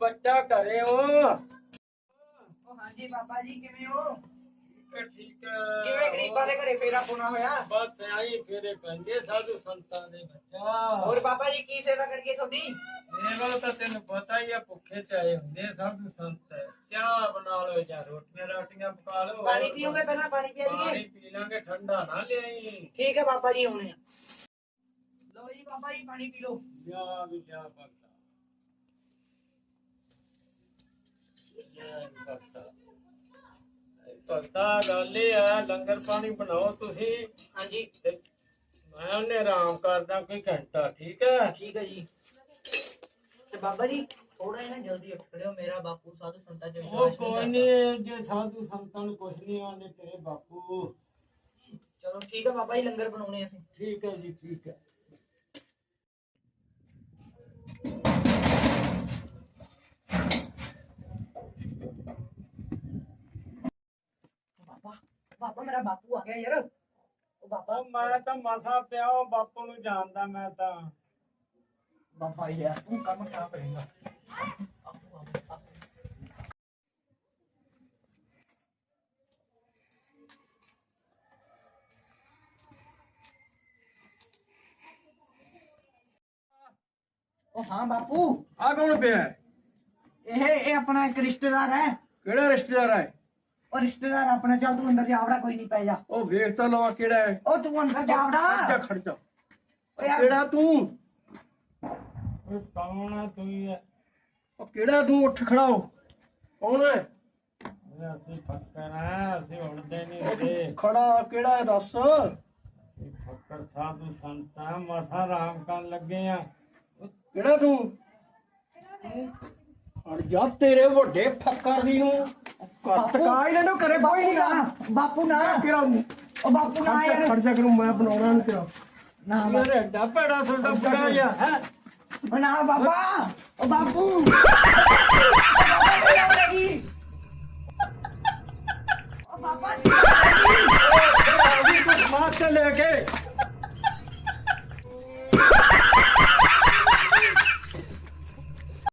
ਬੱਚਾ ਘਰਿਓ ਉਹ ਹਾਂਜੀ ਬਾਬਾ ਜੀ ਕਿਵੇਂ ਹੋ? ਠੀਕ ਹੈ ਕਿਵੇਂ ਗਰੀਬਾਂ ਦੇ ਘਰੇ ਫੇਰਾ ਪੋਣਾ ਹੋਇਆ? ਬਸ ਆਈ ਫੇਰੇ ਪੈਂਦੇ ਸਾਧੂ ਸੰਤਾਂ ਦੇ ਬੱਚਾ। ਹੋਰ ਬਾਬਾ ਜੀ ਕੀ ਸੇਵਾ ਕਰੀਏ ਤੁਹਾਡੀ? ਸੇਵਾ ਤਾਂ ਤੈਨੂੰ ਪਤਾ ਹੀ ਆ ਭੁੱਖੇ ਤੇ ਆਏ ਹੁੰਦੇ ਸਾਧੂ ਸੰਤ। क्या बना लो रोटियाँ पका लो पानी पहला पानी पिया दीजिए पानी पी लेंगे ठंडा ना ले ठीक है पापा जी होने लो जी पापा जी पानी पी लो गल है लंगर पानी बनाओ ती हाँ जी मैं आराम कर कोई घंटा ठीक है ठीक है जी बाबा जी ਥੋੜਾ ਜਿਹਾ ਨਾ ਜਲਦੀ ਉੱਠ ਖੜਿਓ ਮੇਰਾ ਬਾਪੂ ਸਾਧੂ ਸੰਤਾਂ ਚ ਉਹ ਵਿਸ਼ਵਾਸ ਕੋਈ ਕਰਦਾ। ਨਹੀਂ ਜੇ ਸਾਧੂ ਸੰਤਾਂ ਨੂੰ ਕੁਛ ਨਹੀਂ ਆਉਂਦੇ ਤੇਰੇ ਬਾਪੂ। ਚਲੋ ਠੀਕ ਹੈ ਬਾਬਾ ਜੀ ਲੰਗਰ ਬਣਾਉਣੇ ਅਸੀਂ। ਠੀਕ ਹੈ ਜੀ ਠੀਕ ਹੈ। ਬਾਬਾ ਬਾਬਾ ਮੇਰਾ ਬਾਪੂ ਆ ਗਿਆ ਯਾਰ। ਉਹ ਬਾਬਾ ਉਹ ਮੈਂ ਤਾਂ ਮਸਾ ਪਿਆ ਉਹ ਬਾਪੂ ਨੂੰ ਜਾਣਦਾ ਮੈਂ ਤਾਂ। ओ हाँ बापू। आ कौन पे है ए, ए अपना एक रिश्तेदार है। केड़ा रिश्तेदार है? और रिश्तेदार अपने चल तू अंदर जावड़ा कोई नहीं पै ओ वेख तो लवा केड़ा है। ओ तू अंदर जावड़ा खड़ जा ओ यार। केड़ा तू? ਕਿਹੜਾ ਤੂੰ ਉਹ ਕੌਣ ਆ ਤੂੰ ਹੀ ਆ? ਉਹ ਕਿਹੜਾ ਤੂੰ ਉੱਠ ਖੜਾ ਹੋ? ਕੌਣ ਹੈ? ਓਏ ਅਸੀਂ ਫੱਕਰ ਆ ਅਸੀਂ ਉੜਦੇ ਨਹੀਂ ਹੁੰਦੇ। ਖੜਾ ਕਿਹੜਾ ਹੈ ਦੱਸ? ਅਸੀਂ ਫੱਕਰ ਸਾਧੂ ਸੰਤਾਂ ਮਸਾ ਆਰਾਮ ਕਰਨ ਲੱਗੇ ਆ। ਕਿਹੜਾ ਤੂੰ? ਅੜ ਜਾ ਤੇਰੇ ਵੱਡੇ ਫੱਕਰ ਦੀ ਨੂੰ। ਕੱਤ ਕਾਇ ਲੈਨੋ ਕਰੇ ਕੋਈ ਨਹੀਂ ਨਾ ਬਾਪੂ ਨਾ। ਤੇਰਾ ਉਹ ਬਾਪੂ ਨਾ ਖੜ ਜਾ ਯਾਰ। ਖੜ ਜਾ ਕਰੂੰ ਮੈਂ ਬਣਾਉਣਾ ਨਹੀਂ ਤੇਰਾ। ਨਾ ਮੇਰੇ ਅੱਡਾ ਭੈੜਾ ਤੁਹਾਡਾ ਬੁੜਾ ਜਿਹਾ ਹੈ? Mana apa-apa? Oh, babu. Oh, babu. Oh, babu. Oh, babu. Oh,